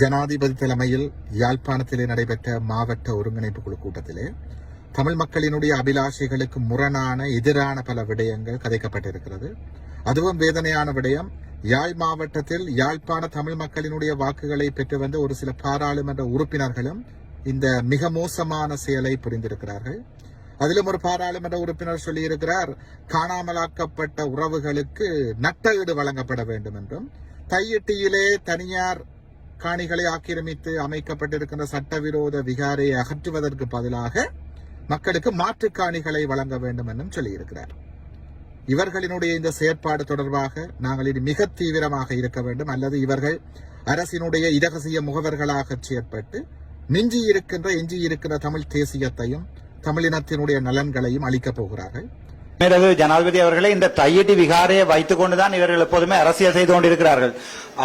ஜனாதிபதி தலைமையில் யாழ்ப்பாணத்திலே நடைபெற்ற மாவட்ட ஒருங்கிணைப்பு குழு கூட்டத்திலே தமிழ் மக்களினுடைய அபிலாஷைகளுக்கு முரணான எதிரான பல விடயங்கள் கதைக்கப்பட்டிருக்கிறது. அதுவும் வேதனையான விடயம் யாழ் மாவட்டத்தில் யாழ்ப்பாண தமிழ் மக்களினுடைய வாக்குகளை பெற்று வந்த ஒரு சில பாராளுமன்ற உறுப்பினர்களும் இந்த மிக மோசமான செயலை புரிந்திருக்கிறார்கள். அதிலும் ஒரு பாராளுமன்ற உறுப்பினர் சொல்லியிருக்கிறார் காணாமலாக்கப்பட்ட உறவுகளுக்கு நட்ட ஈடு வழங்கப்பட வேண்டும் என்றும் தையிட்டியிலே தனியார் காணிகளை ஆக்கிரமித்து அமைக்கப்பட்டிருக்கின்ற சட்டவிரோத விகாரையை அகற்றுவதற்கு பதிலாக மக்களுக்கு மாற்றுக் காணிகளை வழங்க வேண்டும் என்றும் சொல்லியிருக்கிறார். இவர்களினுடைய இந்த செயற்பாடு தொடர்பாக நாங்கள் இனி மிக தீவிரமாக இருக்க வேண்டும். அல்லது இவர்கள் அரசினுடைய இரகசிய முகவர்களாக செயற்பட்டு மிஞ்சி இருக்கின்ற எஞ்சி இருக்கின்ற தமிழ் தேசியத்தையும் தமிழினத்தினுடைய நலன்களையும் அளிக்கப் போகிறார்கள். மேலது ஜனாதிபதி அவர்களே இந்த தையிட்டி விகாரையை வைத்துக் கொண்டுதான் இவர்கள் எப்போதுமே அரசியல் செய்து கொண்டிருக்கிறார்கள்.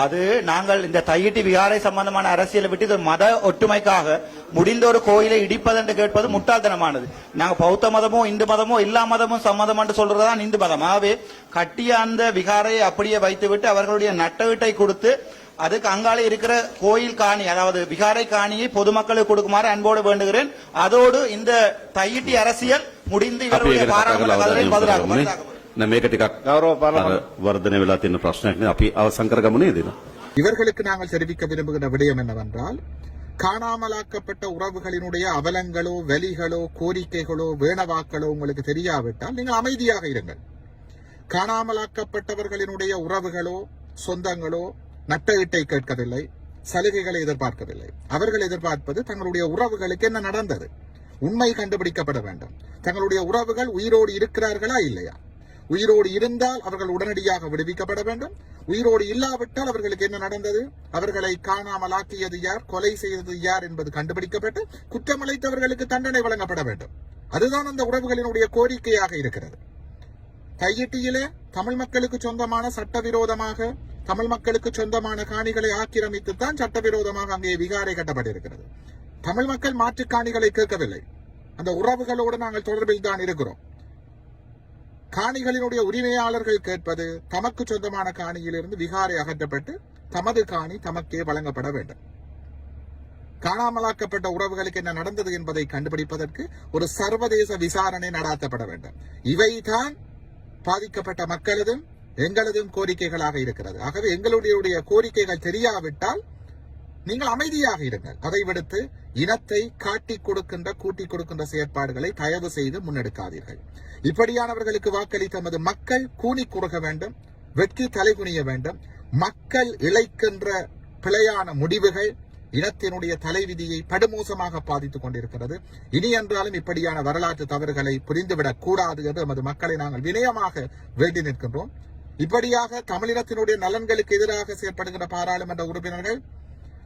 அது நாங்கள் இந்த தையிட்டி விகாரை சம்பந்தமான அரசியலை விட்டு இது மத ஒற்றுமைக்காக முடிந்த ஒரு கோயிலை இடிப்பதென்று கேட்பது முட்டாள்தனமானது. நாங்கள் பௌத்த மதமோ இந்து மதமோ எல்லா மதமும் சம்மதம் என்று சொல்றதுதான் இந்து மதம். ஆகவே கட்டிய அந்த விகாரையை அப்படியே வைத்துவிட்டு அவர்களுடைய நட்ட வீட்டை கொடுத்து அதுக்கு அங்காலே இருக்கிற கோயில் காணி அதாவது விகாரை காணியை பொதுமக்களுக்கு கொடுக்குமாறு அன்போடு வேண்டுகிறேன். அதோடு இந்த தையிட்டி அரசியல் முடிந்து ನಮ್ಮ ಏಕಟಿಕ ವರ್ಧನೆ இவர்களுக்கு நாங்கள் தெரிவிக்க விரும்புகிற விடயம் என்னவென்றால் காணாமலாக்கப்பட்ட உறவுகளினுடைய அவலங்களோ வலிகளோ கோரிக்கைகளோ வேணவாக்களோ உங்களுக்கு தெரியாவிட்டால் நீங்கள் அமைதியாக இருங்கள். காணாமலாக்கப்பட்டவர்களினுடைய உறவுகளோ சொந்தங்களோ நட்டஈட்டை கேட்கவில்லை சலுகைகளை எதிர்பார்க்கவில்லை. அவர்கள் எதிர்பார்ப்பது தங்களுடைய உறவுகளுக்கு என்ன நடந்தது? உண்மை கண்டுபிடிக்கப்பட வேண்டும். தங்களுடைய உறவுகள் உயிரோடு இருக்கிறார்களா இல்லையா? உயிரோடு இருந்தால் அவர்கள் உடனடியாக விடுவிக்கப்பட வேண்டும். உயிரோடு இல்லாவிட்டால் அவர்களுக்கு என்ன நடந்தது? அவர்களை காணாமல் ஆக்கியது யார்? கொலை செய்தது யார் என்பது கண்டுபிடிக்கப்பட்டு குற்றமளித்தவர்களுக்கு தண்டனை வழங்கப்பட வேண்டும். அதுதான் அந்த உறவுகளினுடைய கோரிக்கையாக இருக்கிறது. கையிட்டியிலே தமிழ் மக்களுக்கு சொந்தமான சட்டவிரோதமாக தமிழ் மக்களுக்கு சொந்தமான காணிகளை ஆக்கிரமித்து தான் சட்டவிரோதமாக அங்கே விகாரை கட்டப்பட்டிருக்கிறது. தமிழ் மக்கள் மாற்றுக் காணிகளை கேட்கவில்லை. அந்த உறவுகளோடு நாங்கள் தொடர்பில் தான் இருக்கிறோம். காணிகளினுடைய உரிமையாளர்கள் கேட்பது தமக்கு சொந்தமான காணியிலிருந்து விகாரை அகற்றப்பட்டு தமது காணி தமக்கே வழங்கப்பட வேண்டும். காணாமலாக்கப்பட்ட உறவுகளுக்கு என்ன நடந்தது என்பதை கண்டுபிடிப்பதற்கு ஒரு சர்வதேச விசாரணை நடாத்தப்பட வேண்டும். இவைதான் பாதிக்கப்பட்ட மக்களதும் எங்களதும் கோரிக்கைகளாக இருக்கிறது. ஆகவே எங்களுடைய கோரிக்கைகள் தெரியாவிட்டால் நீங்கள் அமைதியாக இருங்கள். அதை விடுத்து இனத்தை காட்டிக் கொடுக்கின்ற கூட்டிக் கொடுக்கின்ற செயற்பாடுகளை தயவு செய்து முன்னெடுக்காதீர்கள். இப்படியானவர்களுக்கு வாக்களித்த நமது மக்கள் கூனி குறுக வேண்டும் வெட்கி தலைகுனிய வேண்டும். மக்கள் இழைக்கின்ற பிழையான முடிவுகள் இனத்தினுடைய தலைவிதியை படுமோசமாக பாதித்துக் கொண்டிருக்கிறது. இனி என்றாலும் இப்படியான வரலாற்று தவறுகளை புரிந்துவிடக் கூடாது என்று நமது மக்களை நாங்கள் வினயமாக வேண்டி நிற்கின்றோம். இப்படியாக தமிழினத்தினுடைய நலன்களுக்கு எதிராக செயற்படுகின்ற பாராளுமன்ற உறுப்பினர்கள்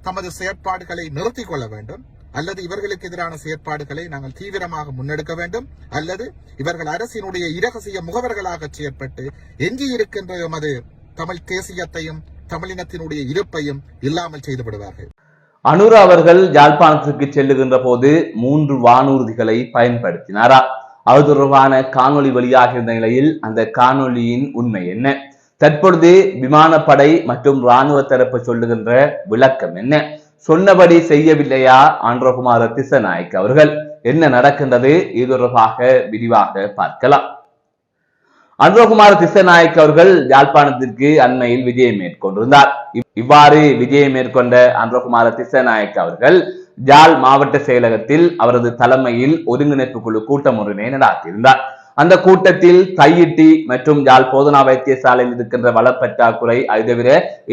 தமது செயற்பாடுகளை நிறுத்திக் கொள்ள வேண்டும். அல்லது இவர்களுக்கு எதிரான செயற்பாடுகளை நாங்கள் தீவிரமாக முன்னெடுக்க வேண்டும். அல்லது இவர்கள் அரசினுடைய இரகசிய முகவர்களாக செயற்பட்டு எஞ்சி இருக்கின்ற எமது தமிழ் தேசியத்தையும் தமிழினத்தினுடைய இருப்பையும் இல்லாமல் செய்து விடுவார்கள். அனுர அவர்கள் யாழ்ப்பாணத்திற்கு செல்லுகின்ற போது மூன்று வானூர்திகளை பயன்படுத்தினாரா? அது தொடர்பான காணொளி வெளியாகியிருந்த நிலையில் அந்த காணொலியின் உண்மை என்ன? தற்பொழுது விமானப்படை மற்றும் ராணுவ தரப்பு சொல்லுகின்ற விளக்கம் என்ன? சொன்னபடி செய்யவில்லையா? ஆண்ட்ரகுமார திசநாயக் அவர்கள். என்ன நடக்கின்றது? இது தொடர்பாக விரிவாக பார்க்கலாம். அன்ரோகுமார திசநாயக் அவர்கள் யாழ்ப்பாணத்திற்கு அண்மையில் விஜயம் மேற்கொண்டிருந்தார். இவ்- இவ்வாறு விஜயம் மேற்கொண்ட அன்ரோகுமார திசநாயக் அவர்கள் யாழ் மாவட்ட செயலகத்தில் அவரது தலைமையில் ஒருங்கிணைப்பு குழு கூட்டம் ஒன்றினை நடாத்தியிருந்தார். அந்த கூட்டத்தில் தையிட்டி மற்றும் யாழ் போதனா வைத்தியசாலையில் இருக்கின்ற வளப்பற்றாக்குறை அது தவிர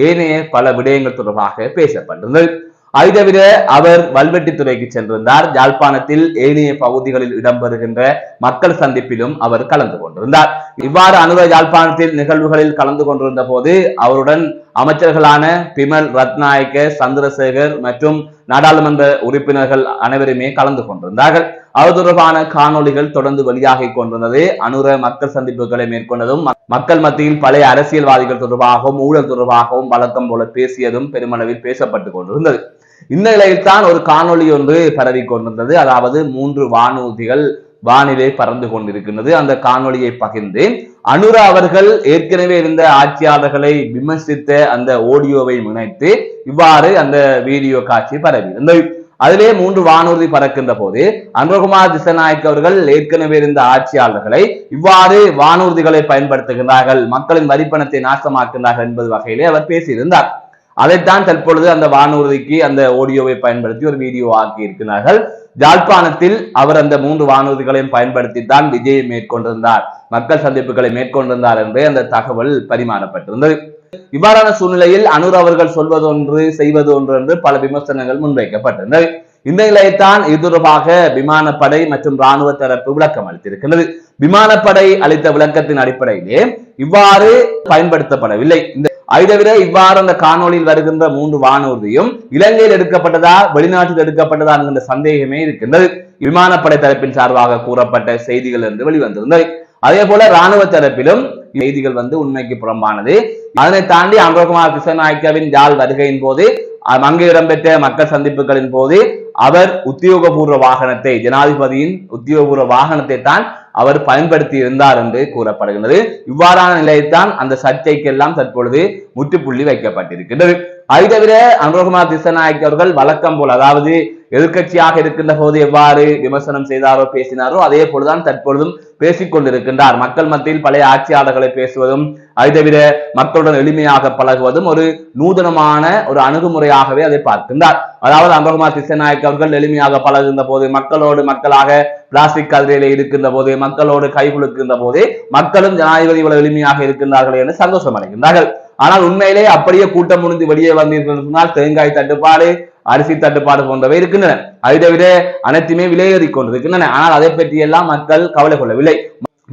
ஏனைய பல விடயங்கள் தொடர்பாக பேசப்பட்டிருந்தது அது தவிர அவர் வல்வெட்டித்துறைக்கு சென்றிருந்தார். யாழ்ப்பாணத்தில் ஏனைய பகுதிகளில் இடம்பெறுகின்ற மக்கள் சந்திப்பிலும் அவர் கலந்து கொண்டிருந்தார். இவ்வாறு அனுர யாழ்ப்பாணத்தில் நிகழ்வுகளில் கலந்து கொண்டிருந்த போது அவருடன் அமைச்சர்களான பிமல் ரத்நாயக்க சந்திரசேகர் மற்றும் நாடாளுமன்ற உறுப்பினர்கள் அனைவருமே கலந்து கொண்டிருந்தார்கள். அது தொடர்பான காணொளிகள் தொடர்ந்து வெளியாகிக் கொண்டிருந்தது. அனுர மக்கள் சந்திப்புகளை மேற்கொண்டதும் மக்கள் மத்தியில் பழைய அரசியல்வாதிகள் தொடர்பாகவும் ஊழல் தொடர்பாகவும் வழக்கம் போல பேசியதும் பெருமளவில் பேசப்பட்டு கொண்டிருந்தது. இந்த நிலையில் தான் ஒரு காணொளி ஒன்று பரவி கொண்டிருந்தது. அதாவது மூன்று வானூர்திகள் வானிலை பறந்து கொண்டிருக்கின்றது. அந்த காணொளியை பகிர்ந்து அனுரா அவர்கள் ஏற்கனவே இருந்த ஆட்சியாளர்களை விமர்சித்த அந்த ஆடியோவை இணைத்து இவ்வாறு அந்த வீடியோ காட்சி பரவி இருந்தது அதிலே மூன்று வானூர்தி பறக்கின்ற போது அன்பகுமார் திசநாயக் அவர்கள் ஏற்கனவே இருந்த ஆட்சியாளர்களை இவ்வாறு வானூர்திகளை பயன்படுத்துகின்றார்கள் மக்களின் வரிப்பணத்தை நாசமாக்குகிறார்கள் என்பது வகையிலே அவர் பேசியிருந்தார். அதைத்தான் தற்பொழுது அந்த வானூர்திக்கு அந்த ஆடியோவை பயன்படுத்தி ஒரு வீடியோ ஆக்கி இருக்கிறார்கள் ஜாழ்ப்பாணத்தில் அவர் அந்த மூன்று வானூர்திகளையும் பயன்படுத்தி தான் விஜயை மேற்கொண்டிருந்தார் மக்கள் சந்திப்புகளை மேற்கொண்டிருந்தார் என்றே அந்த தகவல் பரிமாறப்பட்டிருந்தது. இவ்வாறான சூழ்நிலையில் அனுர் அவர்கள் சொல்வது ஒன்று செய்வது ஒன்று என்று பல விமர்சனங்கள் முன்வைக்கப்பட்டன. இந்த நிலையைத்தான் இது தொடர்பாக விமானப்படை மற்றும் ராணுவ தரப்பு விளக்கம் அளித்திருக்கிறது. விமானப்படை அளித்த விளக்கத்தின் அடிப்படையிலே இவ்வாறு பயன்படுத்தப்படவில்லை. இந்த ஐதவிர இவ்வாறு அந்த காணொலியில் வருகின்ற மூன்று வானூர்தியும் இலங்கையில் எடுக்கப்பட்டதா வெளிநாட்டில் எடுக்கப்பட்டதா என்கின்ற சந்தேகமே இருக்கின்றது. விமானப்படை தரப்பின் சார்பாக கூறப்பட்ட செய்திகள் என்று வெளிவந்திருந்தது. அதே போல ராணுவ தரப்பிலும் செய்திகள் வந்து உண்மைக்கு புறம்பானது. அதனை தாண்டி அனுரகுமார் கிருஷ்ணநாயக்காவின் யாழ் வருகையின் போது அங்கு இடம்பெற்ற மக்கள் சந்திப்புகளின் போது அவர் உத்தியோகபூர்வ வாகனத்தை ஜனாதிபதியின் உத்தியோகபூர்வ வாகனத்தை தான் அவர் பயன்படுத்தி இருந்தார் என்று கூறப்படுகின்றது. இவ்வாறான நிலையைத்தான் அந்த சர்ச்சைக்கெல்லாம் தற்பொழுது முற்றுப்புள்ளி வைக்கப்பட்டிருக்கின்றது. அதை தவிர அனுரகுமார் திசநாயக் அவர்கள் வழக்கம் போல் அதாவது எதிர்க்கட்சியாக இருக்கின்ற போது எவ்வாறு விமர்சனம் செய்தாரோ பேசினாரோ அதே போலதான் தற்பொழுதும் பேசிக் கொண்டிருக்கின்றார் மக்கள் மத்தியில் பழைய ஆட்சியாளர்களை பேசுவதும் அதை தவிர மக்களுடன் எளிமையாக பழகுவதும் ஒரு நூதனமான ஒரு அணுகுமுறையாகவே அதை பார்க்கின்றார். அதாவது அம்பகுமார் திசநாயக் அவர்கள் எளிமையாக பழகுகின்ற போது மக்களோடு மக்களாக பிளாஸ்டிக் கதிரையில இருக்கின்ற போது மக்களோடு கை குலுக்கின்ற போது மக்களும் ஜனாதிபதி இவ்வளவு எளிமையாக இருக்கின்றார்கள் என்று சந்தோஷம் அடைகின்றார்கள் ஆனால் உண்மையிலே அப்படியே கூட்டம் முடிந்து வெளியே வந்தீர்கள் சொன்னால் தேங்காய் தட்டுப்பாடு அரிசி தட்டுப்பாடு போன்றவை இருக்கின்றன. அதை தவிர அனைத்துமே விலையேறி கொண்டிருக்கின்றன. ஆனால் அதை பற்றி எல்லாம் மக்கள் கவலை கொள்ளவில்லை.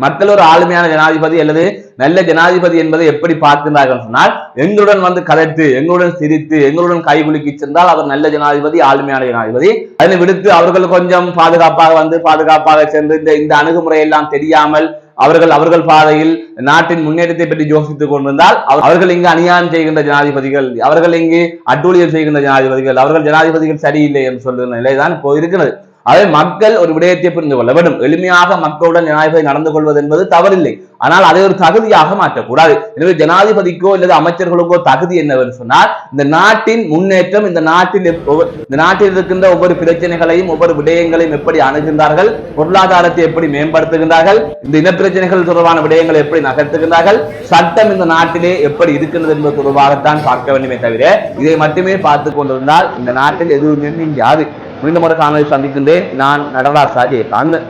மக்கள் ஒரு ஆளுமையான ஜனாதிபதி அல்லது நல்ல ஜனாதிபதி என்பதை எப்படி பார்க்கின்றார்கள் சொன்னால் எங்களுடன் வந்து கதைத்து எங்களுடன் சிரித்து எங்களுடன் கைகுலுக்கி சென்றால் அவர் நல்ல ஜனாதிபதி ஆளுமையான ஜனாதிபதி. அதனை விடுத்து அவர்கள் கொஞ்சம் பாதுகாப்பாக வந்து பாதுகாப்பாக சென்று இந்த இந்த அணுகுமுறை எல்லாம் தெரியாமல் அவர்கள் அவர்கள் பாதையில் நாட்டின் முன்னேற்றத்தை பற்றி யோசித்துக் கொண்டிருந்தால் அவர்- அவர்கள் இங்கு அநியாயம் செய்கின்ற ஜனாதிபதிகள் அவர்கள் இங்கு அட்டூழியம் செய்கின்ற ஜனாதிபதிகள் அவர்கள் ஜனாதிபதிகள் சரியில்லை என்று சொல்லுகிற நிலைதான் இப்போ இருக்கிறது. அதை மக்கள் ஒரு விடயத்தை புரிந்து கொள்ள வேண்டும். எளிமையாக மக்களுடன் ஜனாதிபதி நடந்து கொள்வது என்பது தவறில்லை. ஆனால் அதை ஒரு தகுதியாக மாற்றக்கூடாது. எனவே ஜனாதிபதிக்கோ அல்லது அமைச்சர்களுக்கோ தகுதி என்னவென்று சொன்னால் இந்த நாட்டின் முன்னேற்றம் இந்த நாட்டில் இந்த நாட்டில் இருக்கின்ற ஒவ்வொரு பிரச்சனைகளையும் ஒவ்வொரு விடயங்களையும் எப்படி அணுகின்றார்கள் பொருளாதாரத்தை எப்படி மேம்படுத்துகின்றார்கள் இந்த இனப்பிரச்சனைகள் தொடர்பான விடயங்களை எப்படி நகர்த்துகின்றார்கள் சட்டம் இந்த நாட்டிலே எப்படி இருக்கின்றது என்பது தொடர்பாகத்தான் பார்க்க வேண்டுமே தவிர இதை மட்டுமே பார்த்து கொண்டிருந்தால் இந்த நாட்டில் எதுவுமே யாரு மீண்டும் ஒரு காணொலி சந்திக்கின்றேன். நான் நடராஜ் ஜெயகாந்தன்.